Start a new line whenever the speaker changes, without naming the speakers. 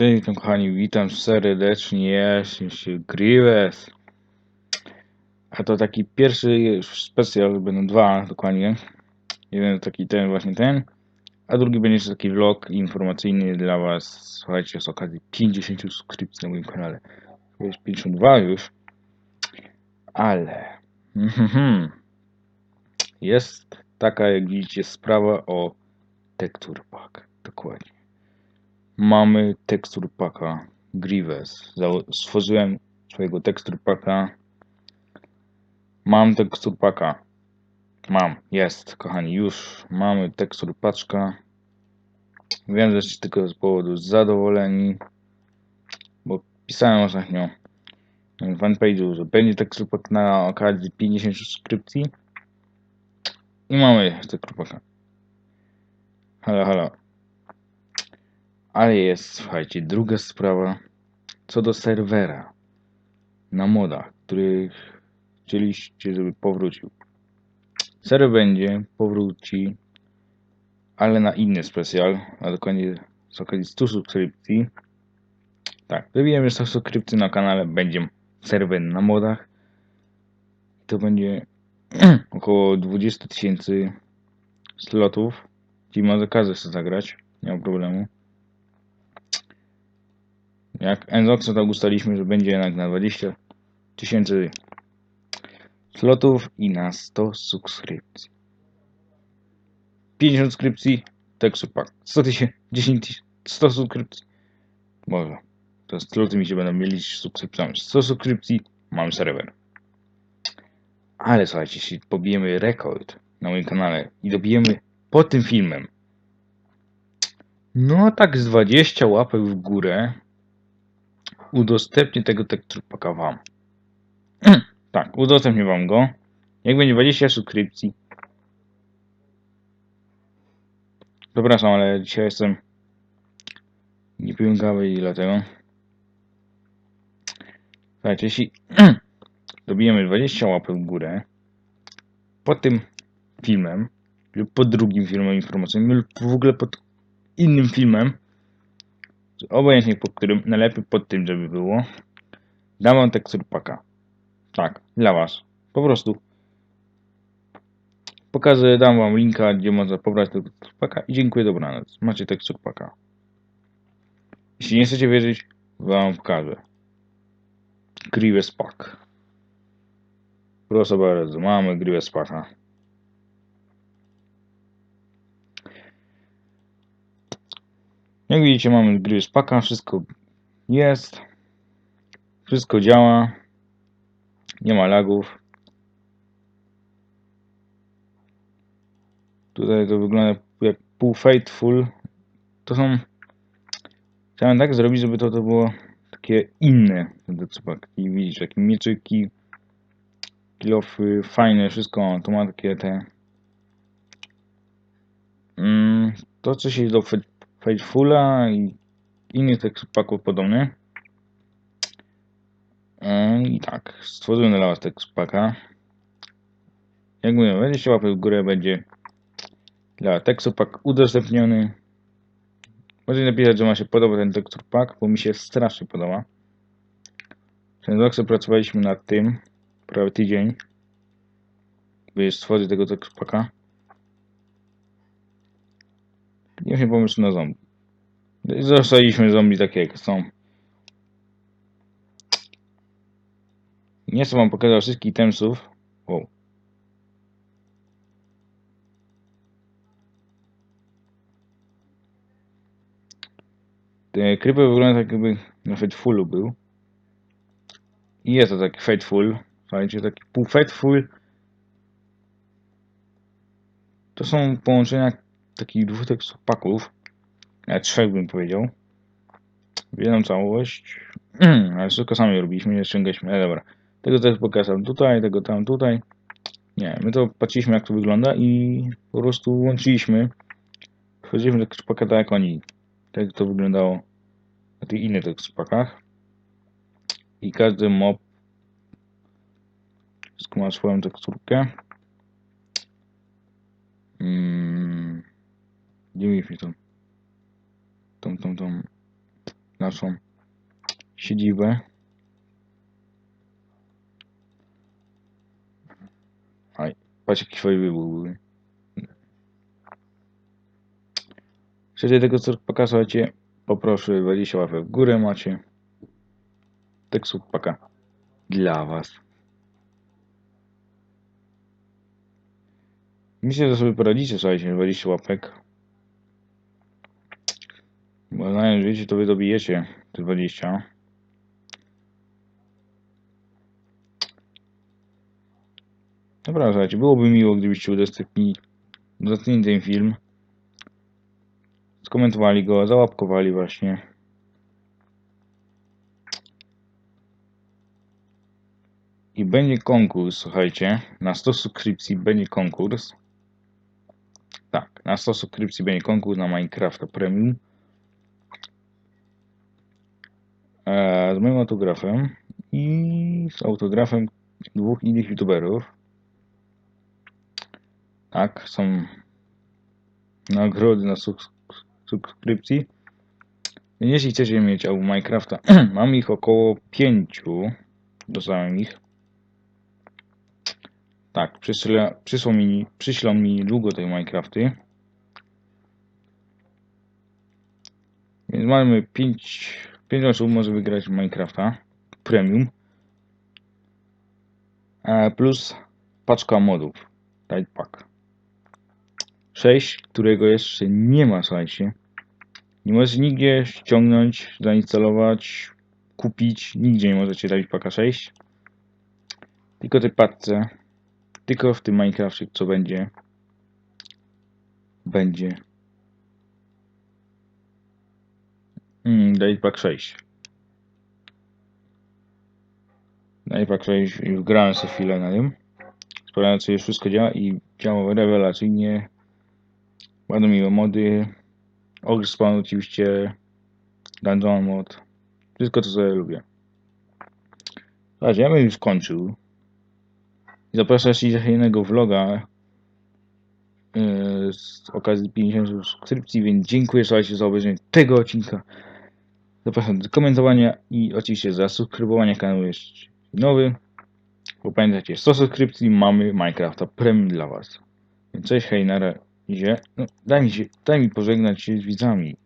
Witam kochani, witam serdecznie, ja się Grievous. A to taki pierwszy specjal, będą dwa dokładnie. Jeden taki ten, właśnie ten, a drugi będzie taki vlog informacyjny dla was, słuchajcie, z okazji 50 subskrypcji na moim kanale. To jest 52 już, ale mhm, jest taka, jak widzicie, sprawa o Texture Pack, dokładnie mamy tekstur paka Grievous. Stworzyłem swojego tekstur paka. Mam tekstur paka. Mam, jest, kochani, już mamy tekstur paczka. Wiem, że jesteście tylko z powodu zadowoleni, bo pisałem ostatnio na fanpage'u, że będzie tekstur pak na okazji 50 subskrypcji. I mamy tekstur paka. Halo, halo. Ale jest, słuchajcie, druga sprawa co do serwera na modach, który chcieliście, żeby powrócił. Serwer będzie, powróci, ale na inny specjal, a dokładnie z okazji 100 subskrypcji. Tak, wybijemy 100 subskrypcji na kanale, będzie serwer na modach. To będzie około 20 tysięcy slotów, czyli może każdy chce zagrać, nie ma problemu. Jak Enzoxa tak ustaliliśmy, że będzie jednak na 20 tysięcy slotów i na 100 subskrypcji. 50 subskrypcji, tekstur pack. 100 tysięcy, 10 tysięcy, 100 subskrypcji. Może. To sloty mi się będą mieli z subskrypcjami. 100 subskrypcji, mam serwer. Ale słuchajcie, jeśli pobijemy rekord na moim kanale i dobijemy pod tym filmem no tak z 20 łapek w górę udostępnię tego teksturpaka wam. tak, udostępnię wam go. Jak będzie 20 subskrypcji. Przepraszam, ale dzisiaj jestem niepiłkawy i dlatego. Słuchajcie, jeśli dobijemy 20 łapek w górę pod tym filmem lub pod drugim filmem informacyjnym lub w ogóle pod innym filmem, obojętnie pod którym, najlepiej pod tym, żeby było, dam wam tekstur paka. Tak, dla was. Po prostu. Pokażę, dam wam linka, gdzie można pobrać tego paka i dziękuję, dobranoc. Macie tekstur paka. Jeśli nie chcecie wierzyć, wam pokażę. Grievous Pack. Proszę bardzo, mamy Grievous Packa. Jak widzicie mamy gry z paka, wszystko jest. Wszystko działa. Nie ma lagów. Tutaj to wygląda jak pół faithful. To są... Chciałem tak zrobić, żeby to, to było takie inne. I widzisz, takie mieczyki, kilofy, fajne, wszystko. To ma takie te... Mm, to co się do Faithfula i innych tekstów paków podobnych. E, I tak, stworzyłem dla Was tekst paka. Jak mówię, będzie się łapać w górę, będzie dla tekstu pak udostępniony. Możecie napisać, że ma się podoba ten tekstur pak, bo mi się strasznie podoba. Ten rok pracowaliśmy nad tym prawie tydzień, by stworzyć tego tekstu paka. Nie wiem pomysł na zombie. Zostaliśmy zombie takie jak są. Nie chcę wam pokazać wszystkich temsów. Wow. Ten creeper wygląda tak jakby na Fatefulu był. I jest to taki Fateful. Słuchajcie, taki pół Fateful. To są połączenia takich dwóch tekstopaków, a trzech bym powiedział, w jedną całość, ale wszystko sami robiliśmy, nie ściągaliśmy, ale dobra, tego też pokazałem tutaj, tego tam tutaj, nie, my to patrzyliśmy jak to wygląda i po prostu łączyliśmy, wchodziliśmy do tekstopaka tak jak oni, tak jak to wyglądało na tych innych tekstopakach i każdy mob ma swoją teksturkę. Hmm. Gdzie mieliśmy tą, tą, tą, tą, naszą siedzibę. Aj, patrz jaki fajny wybuch był. Chcecie tego co pokazujecie, poproszę 20 łapek w górę macie. Tekst paka dla was. Myślę, że sobie poradzicie, słuchajcie, 20 łapek. Znając wiecie, to wy dobijecie te 20. Dobra, słuchajcie, byłoby miło, gdybyście udostępnili, udostępnili ten film. Skomentowali go, załapkowali właśnie. I będzie konkurs, słuchajcie. Na 100 subskrypcji będzie konkurs. Tak, na 100 subskrypcji będzie konkurs na Minecrafta Premium. Z moim autografem i z autografem dwóch innych youtuberów. Tak, są nagrody na subs- subskrypcji. Jeśli chcecie mieć album Minecrafta, mam ich około 5. Dostałem ich. Tak, przysłą mi, mi długo tej Minecrafty. Więc mamy 5, 5 osób może wygrać Minecrafta Premium. E, plus paczka modów. Light Pack. 6, którego jeszcze nie ma, słuchajcie. Nie możecie nigdzie ściągnąć, zainstalować, kupić. Nigdzie nie możecie dać paka 6. Tylko tej paczce. Tylko w tym Minecrafcie, co będzie. Będzie. Mm, Pack 6. Pack 6 już grałem sobie chwilę na tym. Sprawdzałem, już wszystko działa i działa rewelacyjnie. Bardzo miłe mody. Ogr Spawn oczywiście. Dungeon mod. Wszystko, co sobie lubię. Słuchajcie, ja bym już skończył. Zapraszam jeszcze do innego vloga yy, z okazji 50 subskrypcji, więc dziękuję słuchajcie za obejrzenie tego odcinka. Zapraszam do komentowania i oczywiście zasubskrybowania kanału jest nowy. Bo pamiętajcie, 100 subskrypcji mamy Minecrafta Premium dla Was. Cześć, hej, na razie. No, daj mi się, daj mi pożegnać się z widzami.